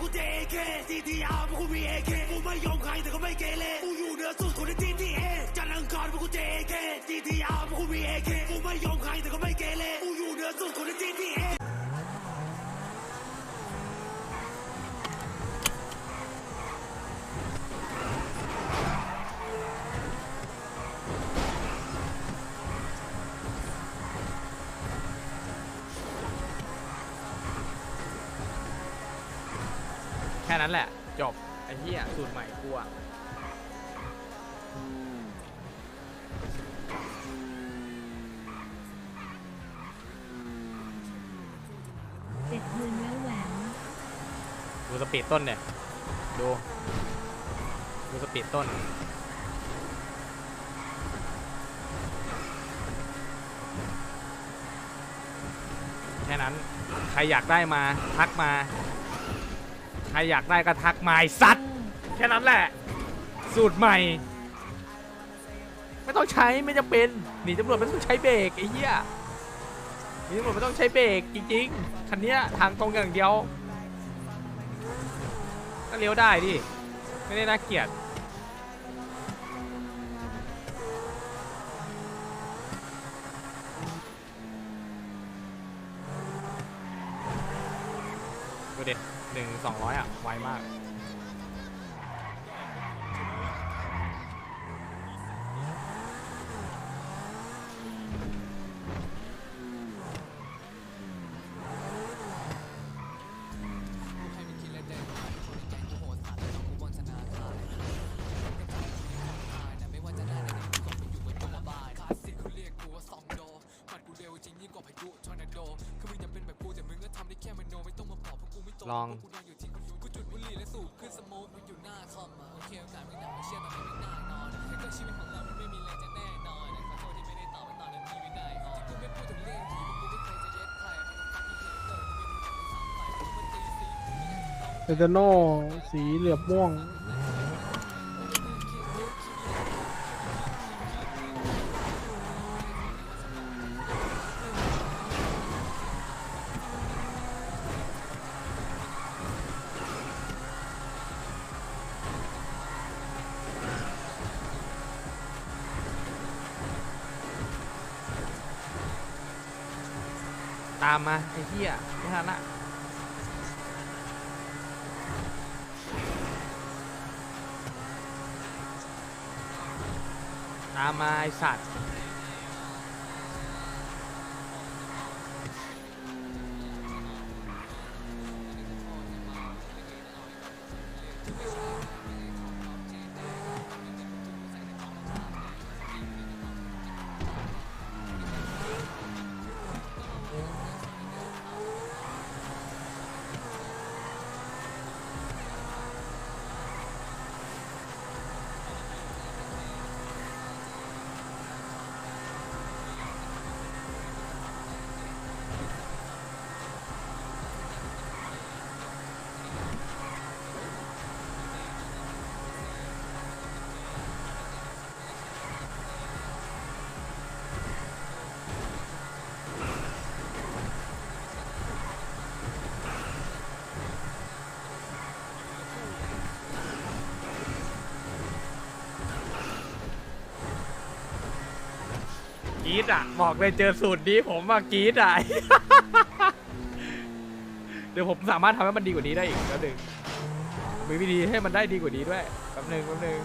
กูเจเคซีทีอาร์พวกกูมีเอเคกูไม่ยอมใครแต่ก็ไม่เกเรกูอยู่เหนือสุดคนในทีทีเอจันทร์อังคารพวกกูเจเคซีทีอาร์พวกกูมีเอเคกูไม่ยอมใครแต่ก็ไม่เกเรกูอยู่เหนือสุดคนในทีทีเอ ค่นั้นแหละ จบ ไอ้เหี้ยสูตรใหม่กูอะเจ็ดเดือนแล้วแหวนดูสปีดต้นเนี่ย ดู ดูสปีดต้น แค่นั้น ใครอยากได้มา ทักมา ใครอยากได้ก็ทักมาไอ้สัตว์แค่นั้นแหละ สูตรใหม่ ไม่ต้องใช้ไม่จำเป็นหนีตำรวจไม่ต้องใช้เบรกไอ้เหี้ยหนีตำรวจไม่ต้องใช้เบรกจริงๆคันเนี้ยทางตรงอย่างเดียวก็เลี้ยวได้ดิไม่ได้น่าเกลียด นึ่งสองร้อยอะไวมาก เซตโนสีเหลือบม่วง ตามมาไอ้เหี้ยไม่ทันละามมาไอ้สัตว์ ดอะบอกเลยเจอสูตรนี้ผมว่ากรีดอะ เดี๋ยวผมสามารถทำให้มันดีกว่านี้ได้อีกแป๊บหนึ่งมีวิธีให้มันได้ดีกว่านี้ด้วยแป๊บหนึ่งแป๊บหนึ่ง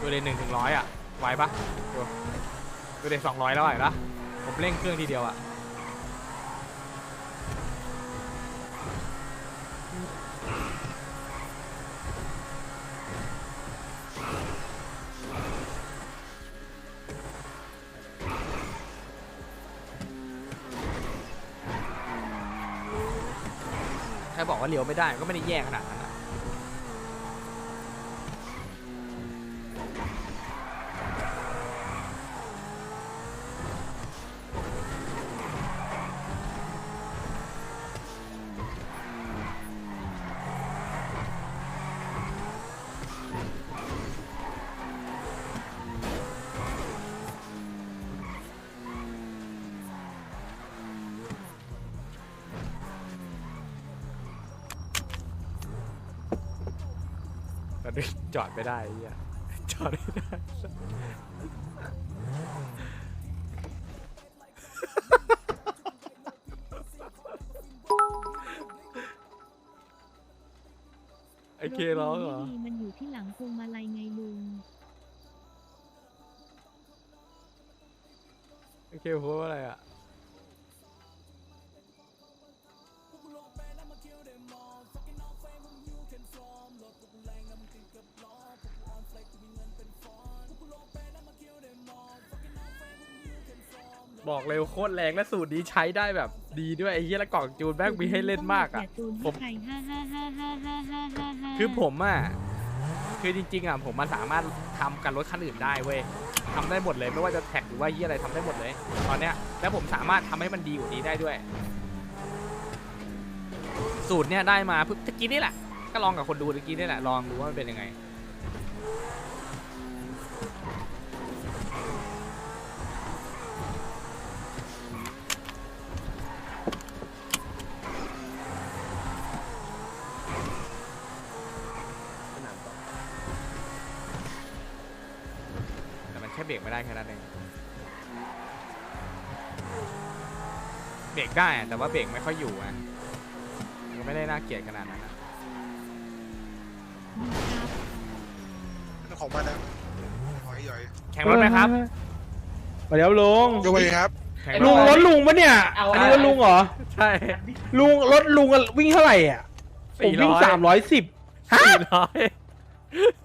ดูเลยหนึ่งถึงร้อยอะไหวปะดูดูเลยสองร้อยแล้วไหวปะผมเร่งเครื่องทีเดียวอะ ว่าเลี้ยวไม่ได้ก็ไม่ได้แย่ขนาดนั้น อะดิจอดไม่ได้ไอ้เหี้ยจอดไม่ได้ไอเคร้องเหรอถไม่ดีมันอยู่ที่หลังพวงมาลัยไงลุง ไอเคพูดว่าอะไรอะ บอกเลยโคตรแรงและสูตรนี้ใช้ได้แบบดีด้วยไอ้เหี้ยและกล่องจูนแม่งมีให้เล่นมากอะ ผม คือผมอะ คือจริงๆอะผมมันสามารถทำกับรถคันอื่นได้เว้ยทำได้หมดเลยไม่ว่าจะแท็กหรือว่าเหี้ยอะไรทำได้หมดเลย ตอนเนี้ยแล้วผมสามารถทำให้มันดีกว่านี้ได้ด้วย สูตรเนี้ยได้มาเพิ่งตะกี้นี่แหละ ก็ลองกับคนดูตะกี้นี่แหละลองดูว่ามันเป็นยังไง ไม่ได้แค่นั้นเองเบรกได้อะแต่ว่าเบรกไม่ค่อยอยู่อะมันก็ไม่ได้น่าเกลียดขนาดนั้นอะของมันนะหอยหย่อยแข่งรถไหมครับมาเดี๋ยวลุงยกไปเลยครับ แข่งลุงไหมรถลุงปะเนี่ยอันนี้รถลุงเหรอ ใช่ลุงรถลุงอะวิ่งเท่าไหร่อะผมวิ่งสามร้อยสิบฮะสี่ร้อย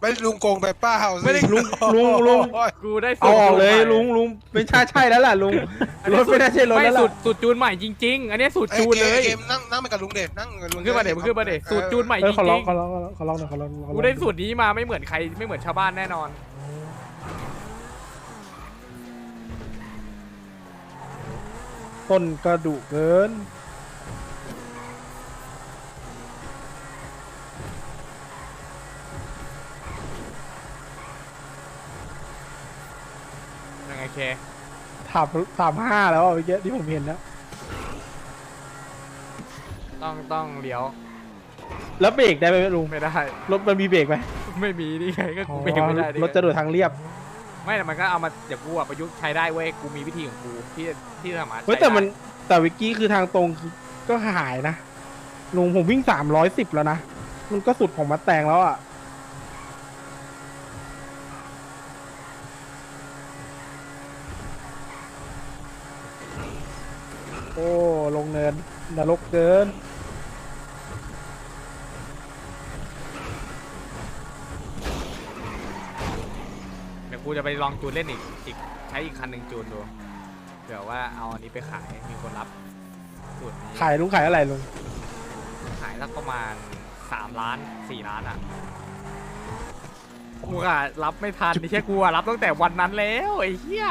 ไม่ลุงโกงไปเป้าไม่ได้ลุงลุงลุงกูได้เอาออกเลยจูนใหม่ลุงลุงไม่ใช่ใช่แล้วล่ะลุงอันรนี้ถไม่ได้ใช่รถไม่แล้วสูล่ะตรสูตรจูนใหม่จริง ๆ อันนี้สูตรไอ้จูนเกเลมยเกมนั่งนั่งไปกับลุงเดชนั่งกับลุมึงงขึ้นมาเดี๋ยวมึงขึ้นมาเดี๋ยวสูตรจูนใหม่เอจอขอลอริงงขอลองขอลองหน่อยขอลองขอลองๆกูได้สูตรนี้มาไม่เหมือนใครไม่เหมือนชาวบ้านแน่นอน ต้นกระดูกเกิน เคถามถามห้าแล้วอะเมื่อกี้ที่ผมเห็นนะต้องต้องเลี้ยวแล้วเบรกได้ไหมลุงไม่ได้ รถมันมีเบรกไหมไม่มีนี่ไงก็อ๋กูอเบรกไม่ได้นี่ไงรถจะโดดทางเรียบ ไม่แต่มันก็เอามาเดี๋ยวกูอะประยุกต์ใช้ได้เว้ยกูมีวิธีของกูที่ที่สามารถเฮ้ยใช้แต่มันได้แต่วิกกี้คือทางตรงคือก็หายนะลุงผมวิ่งสามร้อยสิบแล้วนะมันก็สุดของมาแตงแล้วอะ โอ้ ลงเนินนรกเกิน เดี๋ยวกูจะไปลองจูนเล่นอีกอีกใช้อีกคันหนึ่งจูนดูเดี๋ยวว่าเอาอันนี้ไปขายมีคนรับสูตรนี้ขายลุงขายอะไรลุง ขายสักประมาณสามล้านสี่ล้านอะกูอะรับไม่ทันนี่แค่กูอะรับตั้งแต่วันนั้นแล้วไอ้เหี้ย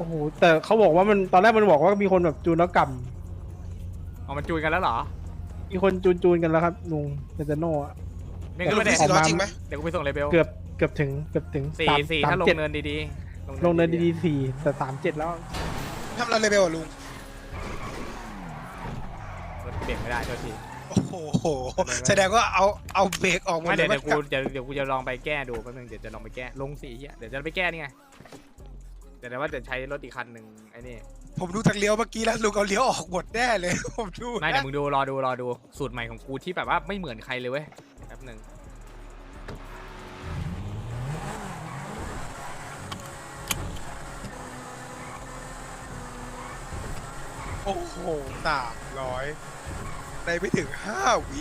โอ้โหแต่เขาบอกว่ามันตอนแรกมันบอกว่ามีคนแบบจูนแล้วกเอามันจูนกันแล้วเหรอำมีคนจูนจูนๆกันแล้วครับลุงเซนเตโน่อะ ไม่ลุก็งไม่ได้พี่สี่ร้อยจริงไหมเดี๋ยวกูไปส่งเลเบลเกือบเกือบถึงเกือบถึงสี่สามสี่สามถ้าลงเจ็ดเนินดีๆลงเนินดีๆสี่แต่สามเจ็ดแล้ว ทำอะไรเลเบลอะลุงรถเบรกไม่ได้เท่าทีโอ้โห แสดงว่าเอาเอาเบรกออกหมดไม่เลเดี๋ยยวเดี๋ยวกูเดี๋ยวเดี๋ยวกูจะลองไปแก้ดูแป๊บนึงเดี๋ยวจะลองไปแก้ลงสีเหี้ยเดี๋ยวจะไปแก้นี่ไง เดี๋ยวแต่ว่าจะใช้รถอีกคันหนึ่งไอ้นี่ผมดูทางเลี้ยวเมื่อกี้แล้วลุงเอาเลี้ยวออกหมดแน่เลย ผมดูไม่นะเดี๋ยวมึงดูรอดูรอดูสูตรใหม่ของกูที่แบบว่าไม่เหมือนใครเลยเว้ยแป๊บหนึ่งโอ้โหสามร้อยในไม่ถึงห้าวิ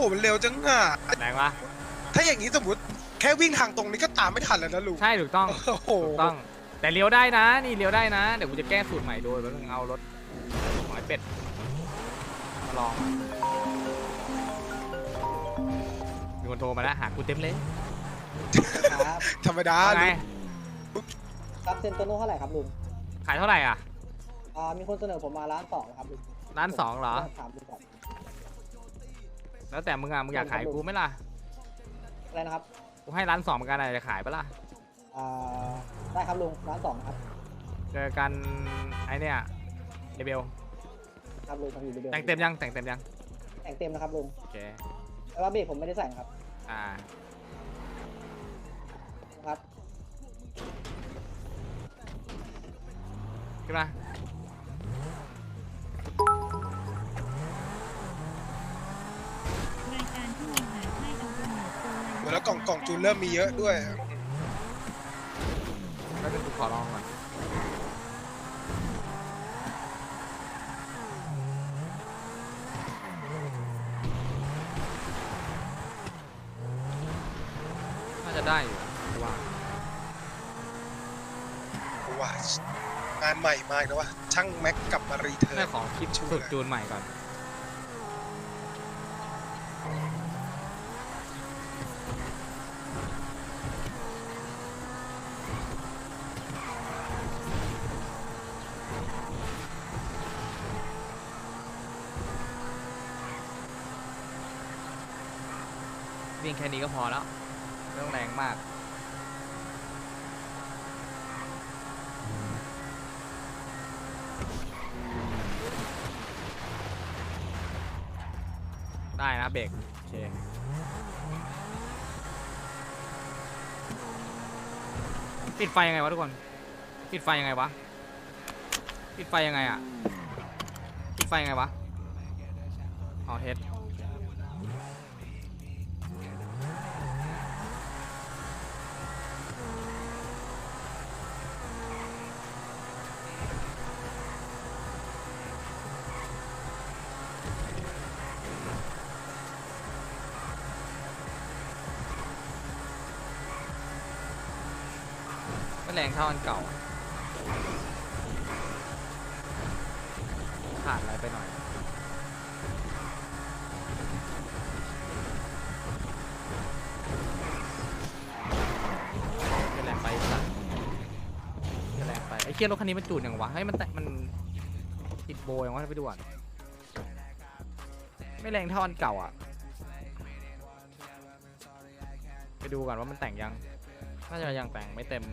หมันเร็วจังอะ แรงปะถ้าอย่างนี้สมมติแค่วิ่งทางตรงนี้ก็ตามไม่ทันแล้วนะลุงใช่ถูกต้อง โอ้โหถูกต้อง แต่เลี้ยวได้นะ นี่เลี้ยวได้นะ เดี๋ยวกูจะแก้สูตรใหม่โดยแป๊บนึงเอารถหอยเป็ดมาลองดูคนโทรมาแล้วหากูเต็มเลยครับธรรมดาว่าไงครับเซนโตโน่เท่าไหร่ครับลุงขายเท่าไหร่อะ อ่ามีคนเสนอผมมาล้านสองครับลุงร้านสองเหรอ ถามลุงก่อน แล้วแต่มึงอะมึงอยากขายกูไหมล่ะ อะไรนะครับกูให้ร้านสองเหมือนกันอะจะขายปะล่ะ อ่าได้ครับลุงล้านสองครับเจอกันไอเนี่ยเรเบลครับลุงผมอยู่ในเดือนแต่งเต็มยังแต่งเต็มยังแต่งเต็มนะครับลุงโอเคแต่ว่าเบรกผมไม่ได้ใส่นะครับอ่าครับขึ้นมา แล้วกล่องกล่องจูนเริ่มมีเยอะด้วยแล้วจะกูขอลองก่อนน่าจะได้อยู่นะว่าว้างานใหม่มาอีกแล้ววะช่างแม็กกลับมารีเทิร์ได้น ของคิดฝึกจูนใหม่ก่อน นี้ก็พอแล้วไม่ต้องแรงมาก ได้นะเบรกโอเคปิดไฟยังไงวะทุกคน ปิดไฟยังไงวะ ปิดไฟยังไงอะปิดไฟยังไงวะ แรงเท่าอันเก่า ขาดอะไรไปหน่อยไม่แรงไปสัตว์ไม่แรงไป ไอ้เคียรถคันนี้มันจูดอย่างวะให้ยมันแตะมันติดโบอย่างวะไปดูก่อนไม่แรงเท่าอันเก่าอะ ไปดูก่อนว่ามันแต่งยัง น่าจะยังแต่งไม่เต็ม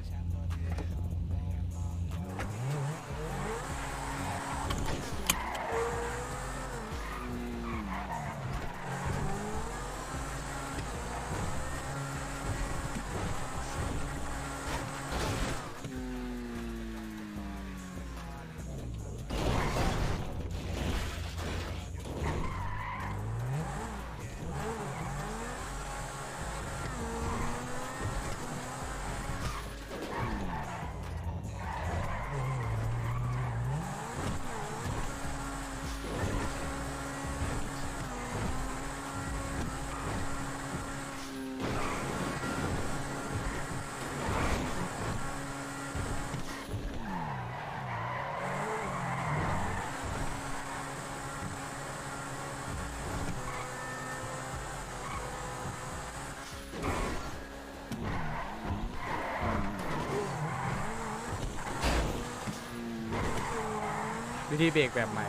วิธีเบรกแบบใหม่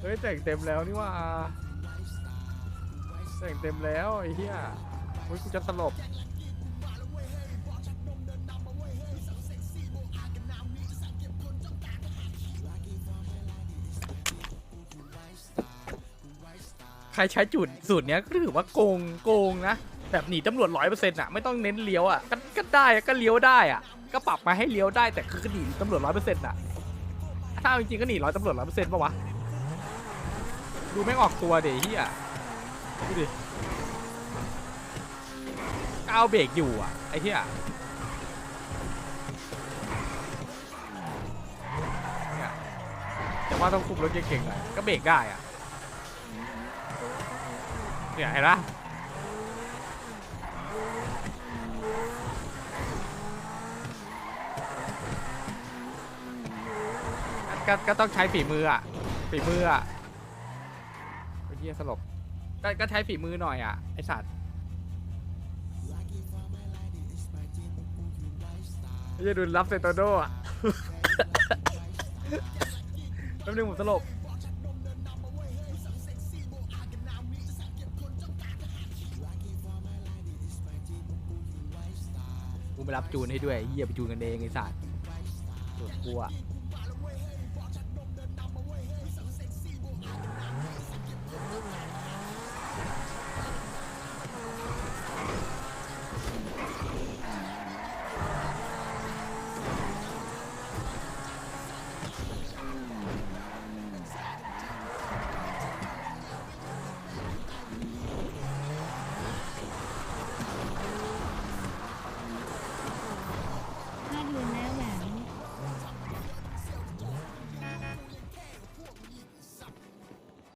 เฮ้ยแต่งเต็มแล้วนี่ว่า แต่งเต็มแล้วไอ้เหี้ยเฮ้ยกูจะสลบ ใครใช้จุดสูตรเนี้ยก็ถือว่าโกงโกงนะแบบหนีตำรวจร้อยเปอร์เซ็นต์อะไม่ต้องเน้นเลี้ยวอะก็ก็ได้ก็เลี้ยวได้อะก็ปรับมาให้เลี้ยวได้แต่คือก็หนีตำรวจร้อยเปอร์เซ็นต์อะถ้าจริงๆก็หนีร้อยตำรวจร้อยเปอร์เซ็นต์ปะวะดูไม่ออกตัวเดี๋ยวเฮียดูดิก้าวเบรกอยู่อะไอ้เฮียเนี่ยแต่ว่าต้องคุมรถเก่งๆหน่อยก็เบรกได้อะ เนี่ยเห็นปะก็ก็ต้องใช้ฝีมืออะฝีมืออะเฮียสลบก็ก็ใช้ฝีมือหน่อยอะไอสัตว์เฮียดูรับเซโตโดอะ แป๊บนึงผมสลบ ไปรับจูนให้ด้วยอ้เหี้ยไปจูนกันเองไอ้สัตว์ส่วนกูอะ